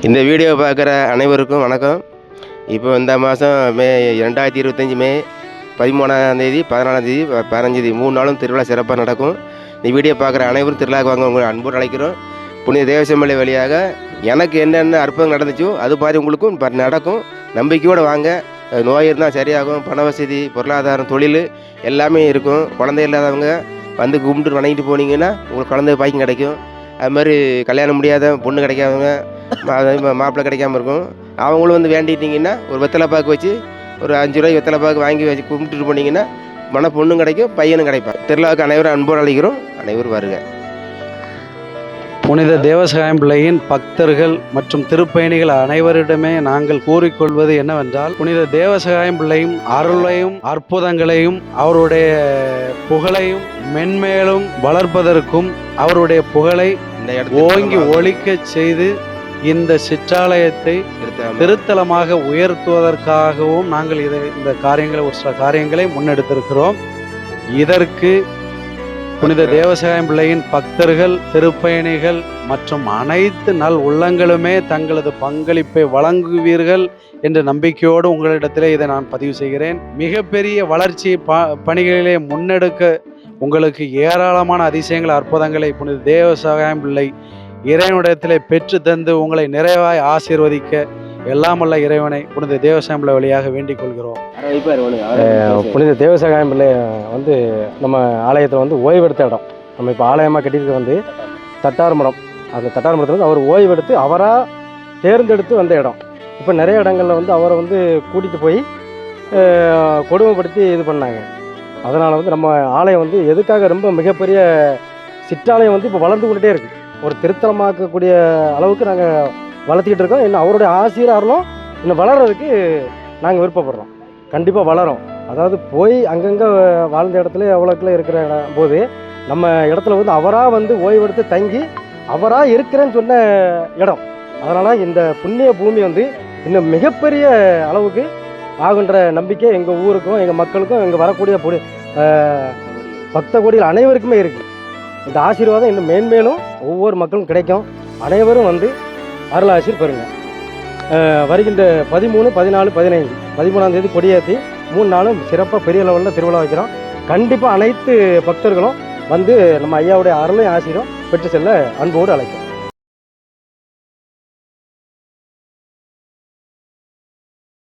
இந்த வீடியோ பார்க்குற அனைவருக்கும் வணக்கம். இப்போ இந்த மாதம் மே ரெண்டாயிரத்தி இருபத்தஞ்சி மே பதிமூணாம் தேதி பதினாலாம் பதினஞ்சு மூணு நாளும் திருவிழா சிறப்பாக நடக்கும். இந்த வீடியோ பார்க்குற அனைவரும் திருவிழாக்கு வாங்க உங்களை அன்போடு அழைக்கிறோம். புனித தேவசமலை வழியாக எனக்கு என்னென்ன அற்புதம் நடந்துச்சோ அது மாதிரி உங்களுக்கும் ப- நடக்கும். நம்பிக்கையோடு வாங்க. நோய் இருந்தால் சரியாகும். பண வசதி பொருளாதாரம் தொழில் எல்லாமே இருக்கும். குழந்தை இல்லாதவங்க வந்து கும்பிட்டு வணங்கிட்டு போனீங்கன்னா உங்களுக்கு குழந்தை பாய்க்கும் கிடைக்கும். அது மாதிரி கல்யாணம் முடியாத பொண்ணு கிடைக்காதவங்க மாப்பிள்ளை கிடைக்காம இருக்கும். அவங்களும் வந்து வேண்டிட்டீங்கன்னா ஒரு வெத்தலை பாக்கு வச்சு ஒரு அஞ்சு ரூபாய்க்கு வெத்தலை பாக்கு வாங்கி வச்சு கும்பிட்டுட்டு போனீங்கன்னா மன பொண்ணும் கிடைக்கும் பையனும் கிடைப்பான். திருவிழாவுக்கு அனைவரும் அன்போடு அழைக்கிறோம். அனைவரும் வருக. புனித தேவசகாயம் பிள்ளையின் பக்தர்கள் மற்றும் திருப்பயணிகள் அனைவரிடமே நாங்கள் கூறிக்கொள்வது என்னவென்றால் புனித தேவசகாயம் பிள்ளையும் அருளையும் அற்புதங்களையும் அவருடைய புகழையும் மென்மேலும் வளர்ப்பதற்கும் அவருடைய புகழை ஓங்கி ஒழிக்கச் செய்து இந்த சிற்றாலயத்தை திருத்த- திருத்தலமாக உயர்த்துவதற்காகவும் நாங்கள் இதை இந்த காரியங்களை ஒரு சில காரியங்களை முன்னெடுத்திருக்கிறோம். இதற்கு புனித தேவசாயம் பிள்ளையின் பக்தர்கள் திருப்பயணிகள் மற்றும் அனைத்து நல் உள்ளங்களுமே தங்களது பங்களிப்பை வழங்குவீர்கள் என்ற நம்பிக்கையோடு உங்களிடத்திலே இதை நான் பதிவு செய்கிறேன். மிகப்பெரிய வளர்ச்சி ப பணிகளிலே முன்னெடுக்க உங்களுக்கு ஏராளமான அதிசயங்கள் அற்புதங்களை புனித தேவசகாயம் பிள்ளை இறைவனிடத்திலே பெற்று தந்து உங்களை நிறைவாய் ஆசீர்வதிக்க எல்லாம் வல்ல இறைவனை புனித தேவசாயம் பிள்ளை வழியாக வேண்டிக் கொள்கிறோம். புனித தேவசகாயம் பிள்ளை வந்து நம்ம ஆலயத்தில் வந்து ஓய்வெடுத்த இடம். நம்ம இப்போ ஆலயமாக கட்டியிருக்க வந்து தட்டார்மடம். அந்த தட்டார்மடத்தில் வந்து அவர் ஓய்வெடுத்து அவராக தேர்ந்தெடுத்து வந்த இடம். இப்போ நிறைய இடங்களில் வந்து அவரை வந்து கூட்டிகிட்டு போய் கொடுமைப்படுத்தி இது பண்ணாங்க. அதனால் வந்து நம்ம ஆலயம் வந்து எதுக்காக ரொம்ப மிகப்பெரிய சிற்றாலயம் வந்து இப்போ வளர்ந்து கொண்டுட்டே இருக்குது ஒரு திருத்தலமாக்கக்கூடிய அளவுக்கு நாங்கள் வளர்த்திக்கிட்டு இருக்கோம். இன்னும் அவருடைய ஆசிரியர் அருளும் இன்னும் வளர்கிறதுக்கு நாங்கள் விருப்பப்படுறோம். கண்டிப்பாக வளரும். அதாவது போய் அங்கங்கே வாழ்ந்த இடத்துல எவ்வளோக்குள்ள இருக்கிற இடம் போது நம்ம இடத்துல வந்து அவராக வந்து ஓய்வெடுத்து தங்கி அவராக இருக்கிறேன்னு சொன்ன இடம். அதனால் இந்த புண்ணிய பூமி வந்து இன்னும் மிகப்பெரிய அளவுக்கு ஆகுன்ற நம்பிக்கை எங்கள் ஊருக்கும் எங்கள் மக்களுக்கும் இங்கே வரக்கூடிய புனி பக்த கோடிகள் அனைவருக்குமே இருக்குது இந்த ஆசீர்வாதம் இன்னும் மேன்மேலும் ஒவ்வொரு மக்களும் கிடைக்கும். அனைவரும் வந்து அருளாசீர் பெறுங்க. வருகின்ற பதிமூணு பதினாலு பதினைஞ்சு பதிமூணாம் தேதி கொடியேற்றி மூணு நாளும் சிறப்பாக பெரிய லெவலில் திருவிழா வைக்கிறோம். கண்டிப்பாக அனைத்து பக்தர்களும் வந்து நம்ம ஐயாவுடைய அருளையும் ஆசிரியம் பெற்று செல்ல அன்போடு அழைக்கிறோம்.